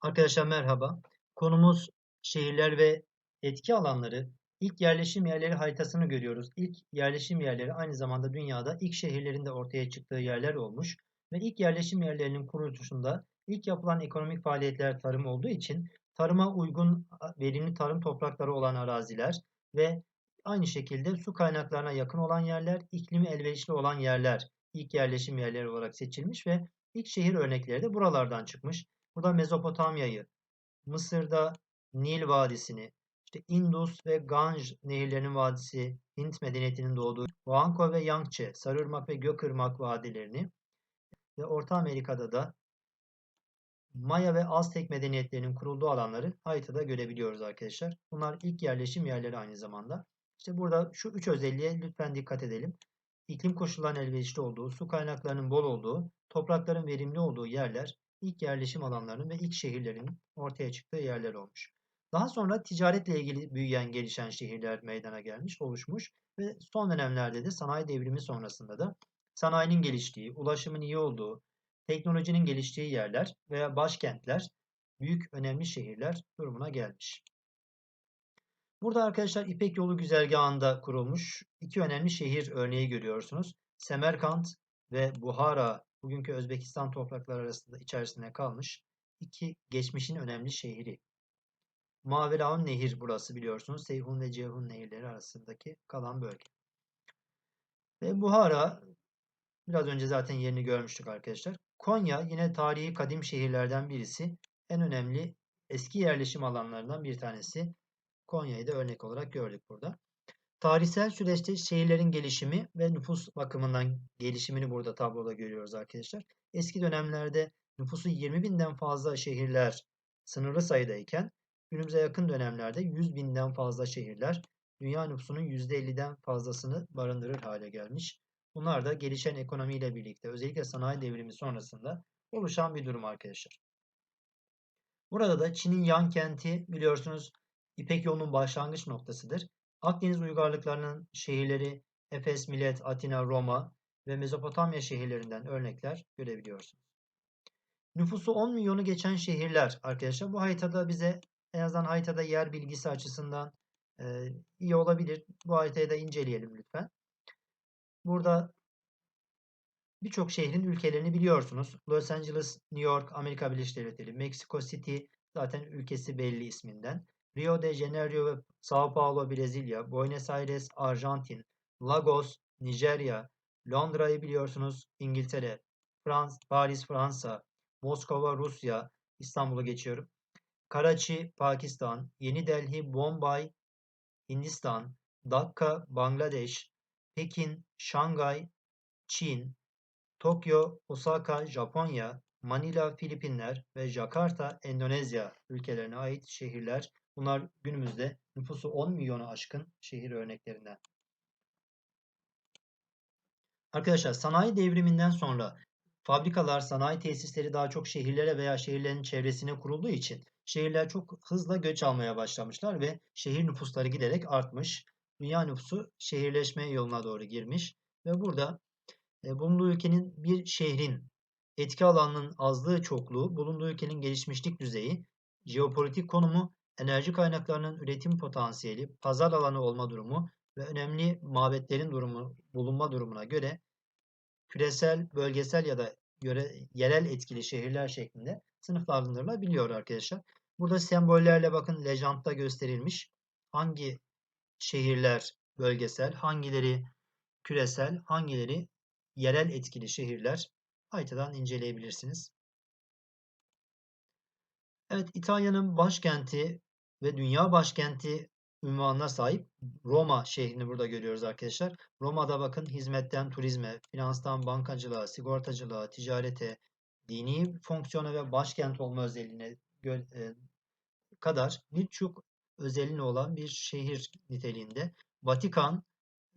Arkadaşlar merhaba. Konumuz şehirler ve etki alanları. İlk yerleşim yerleri haritasını görüyoruz. İlk yerleşim yerleri aynı zamanda dünyada ilk şehirlerin de ortaya çıktığı yerler olmuş. Ve ilk yerleşim yerlerinin kuruluşunda ilk yapılan ekonomik faaliyetler tarım olduğu için tarıma uygun verimli tarım toprakları olan araziler ve aynı şekilde su kaynaklarına yakın olan yerler, iklimi elverişli olan yerler ilk yerleşim yerleri olarak seçilmiş ve ilk şehir örnekleri de buralardan çıkmış. Burada Mezopotamya'yı, Mısır'da Nil Vadisi'ni, işte Indus ve Ganj nehirlerinin vadisi, Hint medeniyetinin doğduğu Huanghe ve Yangtze, Sarıırmak ve Gökırmak vadilerini ve Orta Amerika'da da Maya ve Aztek medeniyetlerinin kurulduğu alanları haritada görebiliyoruz arkadaşlar. Bunlar ilk yerleşim yerleri aynı zamanda. İşte burada şu üç özelliğe lütfen dikkat edelim. İklim koşullarının elverişli olduğu, su kaynaklarının bol olduğu, toprakların verimli olduğu yerler ilk yerleşim alanlarının ve ilk şehirlerin ortaya çıktığı yerler olmuş. Daha sonra ticaretle ilgili büyüyen, gelişen şehirler meydana gelmiş, oluşmuş ve son dönemlerde de sanayi devrimi sonrasında da sanayinin geliştiği, ulaşımın iyi olduğu, teknolojinin geliştiği yerler veya başkentler, büyük önemli şehirler durumuna gelmiş. Burada arkadaşlar İpek Yolu güzergahında kurulmuş iki önemli şehir örneği görüyorsunuz. Semerkant ve Buhara bugünkü Özbekistan toprakları arasında içerisinde kalmış iki geçmişin önemli şehri. Maveraun Nehir burası biliyorsunuz. Seyhun ve Ceyhun nehirleri arasındaki kalan bölge. Ve Buhara biraz önce zaten yerini görmüştük arkadaşlar. Konya yine tarihi kadim şehirlerden birisi. En önemli eski yerleşim alanlarından bir tanesi. Konya'yı da örnek olarak gördük burada. Tarihsel süreçte şehirlerin gelişimi ve nüfus bakımından gelişimini burada tabloda görüyoruz arkadaşlar. Eski dönemlerde nüfusu 20 binden fazla şehirler sınırlı sayıdayken günümüze yakın dönemlerde 100 binden fazla şehirler dünya nüfusunun %50'den fazlasını barındırır hale gelmiş. Bunlar da gelişen ekonomiyle birlikte özellikle sanayi devrimi sonrasında oluşan bir durum arkadaşlar. Burada da Çin'in yan kenti biliyorsunuz İpek yolunun başlangıç noktasıdır. Akdeniz uygarlıklarının şehirleri Efes, Milet, Atina, Roma ve Mezopotamya şehirlerinden örnekler görebiliyorsunuz. Nüfusu 10 milyonu geçen şehirler arkadaşlar. Bu haritada bize en azından haritada yer bilgisi açısından e, iyi olabilir. Bu haritayı da inceleyelim lütfen. Burada birçok şehrin ülkelerini biliyorsunuz. Los Angeles, New York, Amerika Birleşik Devletleri, Mexico City zaten ülkesi belli isminden. Rio de Janeiro ve Sao Paulo Brezilya, Buenos Aires Arjantin, Lagos Nijerya, Londra'yı biliyorsunuz İngiltere, Frans, Paris Fransa, Moskova Rusya, İstanbul'u geçiyorum. Karachi Pakistan, Yeni Delhi Bombay Hindistan, Dhaka Bangladeş, Pekin Şangay Çin, Tokyo Osaka Japonya, Manila Filipinler ve Jakarta Endonezya ülkelerine ait şehirler Bunlar günümüzde nüfusu 10 milyonu aşkın şehir örneklerinden. Arkadaşlar sanayi devriminden sonra fabrikalar, sanayi tesisleri daha çok şehirlere veya şehirlerin çevresine kurulduğu için şehirler çok hızla göç almaya başlamışlar ve şehir nüfusları giderek artmış. Dünya nüfusu şehirleşme yoluna doğru girmiş ve burada e, bulunduğu ülkenin bir şehrin etki alanının azlığı çokluğu, bulunduğu ülkenin gelişmişlik düzeyi, jeopolitik konumu enerji kaynaklarının üretim potansiyeli, pazar alanı olma durumu ve önemli mabetlerin durumu, bulunma durumuna göre küresel, bölgesel ya da göre, yerel etkili şehirler şeklinde sınıflandırılabiliyor arkadaşlar. Burada sembollerle bakın lejantta gösterilmiş hangi şehirler bölgesel, hangileri küresel, hangileri yerel etkili şehirler haritadan inceleyebilirsiniz. Evet, İtalya'nın başkenti ve dünya başkenti ünvanına sahip Roma şehrini burada görüyoruz arkadaşlar. Roma'da bakın hizmetten turizme, finanstan bankacılığa, sigortacılığa, ticarete, dini fonksiyona ve başkent olma özelliğine e, kadar birçok özelliği olan bir şehir niteliğinde. Vatikan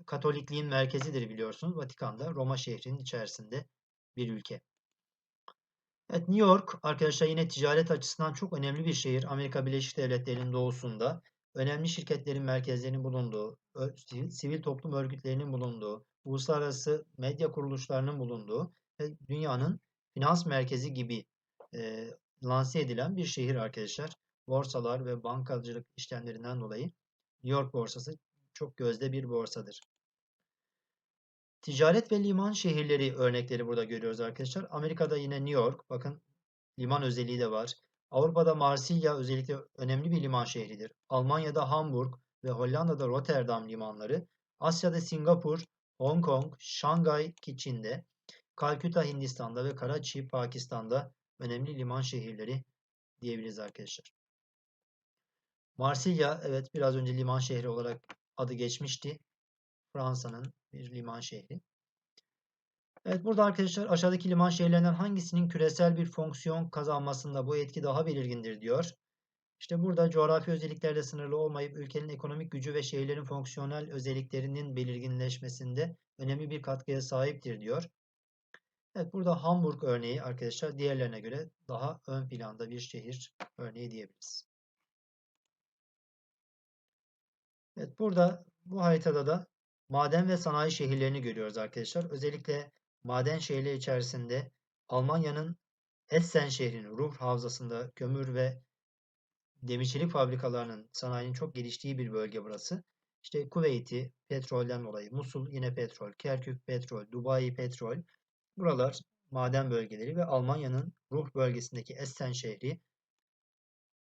Katolikliğin merkezidir biliyorsunuz. Vatikan'da Roma şehrinin içerisinde bir ülke. Evet, New York arkadaşlar yine ticaret açısından çok önemli bir şehir. Amerika Birleşik Devletleri'nin doğusunda önemli şirketlerin merkezlerinin bulunduğu, sivil toplum örgütlerinin bulunduğu, uluslararası medya kuruluşlarının bulunduğu ve dünyanın finans merkezi gibi e, lanse edilen bir şehir arkadaşlar. Borsalar ve bankacılık işlemlerinden dolayı New York borsası çok gözde bir borsadır. Ticaret ve liman şehirleri örnekleri burada görüyoruz arkadaşlar. Amerika'da yine New York. Bakın liman özelliği de var. Avrupa'da Marsilya özellikle önemli bir liman şehridir. Almanya'da Hamburg ve Hollanda'da Rotterdam limanları. Asya'da Singapur, Hong Kong, Şangay ki Çin'de, Kalküta Hindistan'da ve Karachi Pakistan'da önemli liman şehirleri diyebiliriz arkadaşlar. Marsilya evet biraz önce liman şehri olarak adı geçmişti. Fransa'nın bir liman şehri. Evet burada arkadaşlar aşağıdaki liman şehirlerinden hangisinin küresel bir fonksiyon kazanmasında bu etki daha belirgindir diyor. İşte burada coğrafi özelliklerle sınırlı olmayıp ülkenin ekonomik gücü ve şehirlerin fonksiyonel özelliklerinin belirginleşmesinde önemli bir katkıya sahiptir diyor. Evet burada Hamburg örneği arkadaşlar diğerlerine göre daha ön planda bir şehir örneği diyebiliriz. Evet burada bu haritada da maden ve sanayi şehirlerini görüyoruz arkadaşlar. Özellikle maden şehirleri içerisinde Almanya'nın Essen şehrinin Ruhr havzasında kömür ve demirçilik fabrikalarının sanayinin çok geliştiği bir bölge burası. İşte Kuveyt'i petrolden dolayı, Musul yine petrol, Kerkük petrol, Dubai petrol. Buralar maden bölgeleri ve Almanya'nın Ruhr bölgesindeki Essen şehri,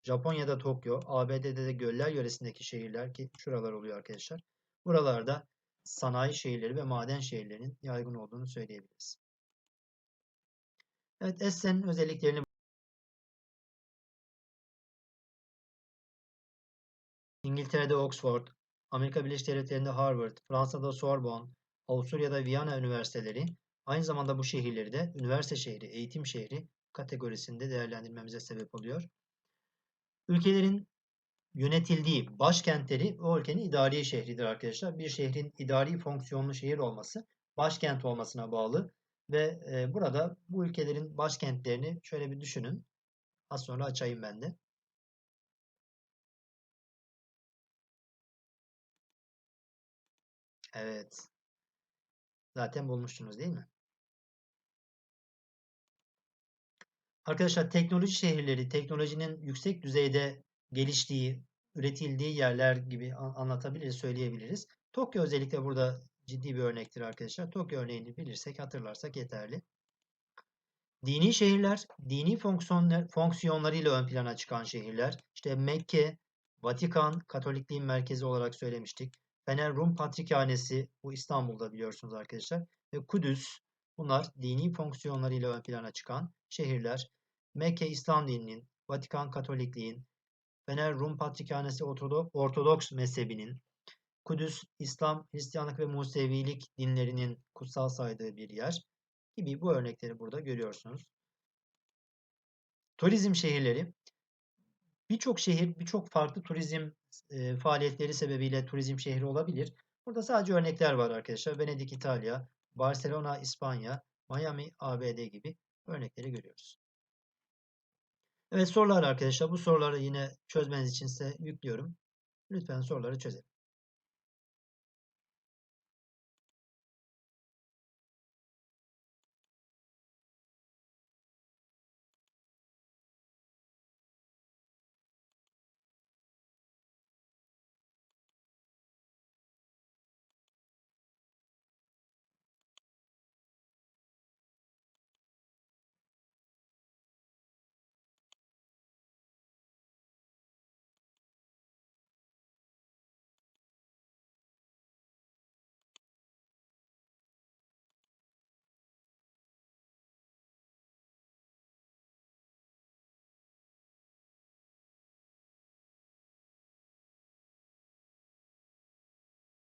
Japonya'da Tokyo, ABD'de de göller yöresindeki şehirler ki şuralar oluyor arkadaşlar. Buralarda sanayi şehirleri ve maden şehirlerinin yaygın olduğunu söyleyebiliriz. Evet, Essen'in özelliklerini İngiltere'de Oxford, Amerika Birleşik Devletleri'nde Harvard, Fransa'da Sorbonne, Avusturya'da Viyana üniversiteleri aynı zamanda bu şehirleri de üniversite şehri, eğitim şehri kategorisinde değerlendirmemize sebep oluyor. Ülkelerin yönetildiği başkentleri o ülkenin idari şehridir arkadaşlar. Bir şehrin idari fonksiyonlu şehir olması başkent olmasına bağlı ve e, burada bu ülkelerin başkentlerini şöyle bir düşünün. Az sonra açayım ben de. Evet. Zaten bulmuştunuz değil mi? Arkadaşlar teknoloji şehirleri, teknolojinin yüksek düzeyde geliştiği, üretildiği yerler gibi anlatabiliriz, söyleyebiliriz. Tokyo özellikle burada ciddi bir örnektir arkadaşlar. Tokyo örneğini bilirsek, hatırlarsak yeterli. Dini şehirler, dini fonksiyonlar, fonksiyonlarıyla ön plana çıkan şehirler. İşte Mekke, Vatikan, Katolikliğin merkezi olarak söylemiştik. Fener Rum Patrikhanesi, bu İstanbul'da biliyorsunuz arkadaşlar. Ve Kudüs, bunlar dini fonksiyonlarıyla ön plana çıkan şehirler. Mekke İslam dininin, Vatikan Katolikliğin, Fener Rum Patrikhanesi Ortodoks mezhebinin, Kudüs İslam, Hristiyanlık ve Musevilik dinlerinin kutsal saydığı bir yer gibi bu örnekleri burada görüyorsunuz. Turizm şehirleri birçok şehir birçok farklı turizm e, faaliyetleri sebebiyle turizm şehri olabilir. Burada sadece örnekler var arkadaşlar. Venedik İtalya, Barcelona İspanya, Miami ABD gibi örnekleri görüyoruz. Evet sorular arkadaşlar. Bu soruları yine çözmeniz için size yüklüyorum. Lütfen soruları çözelim.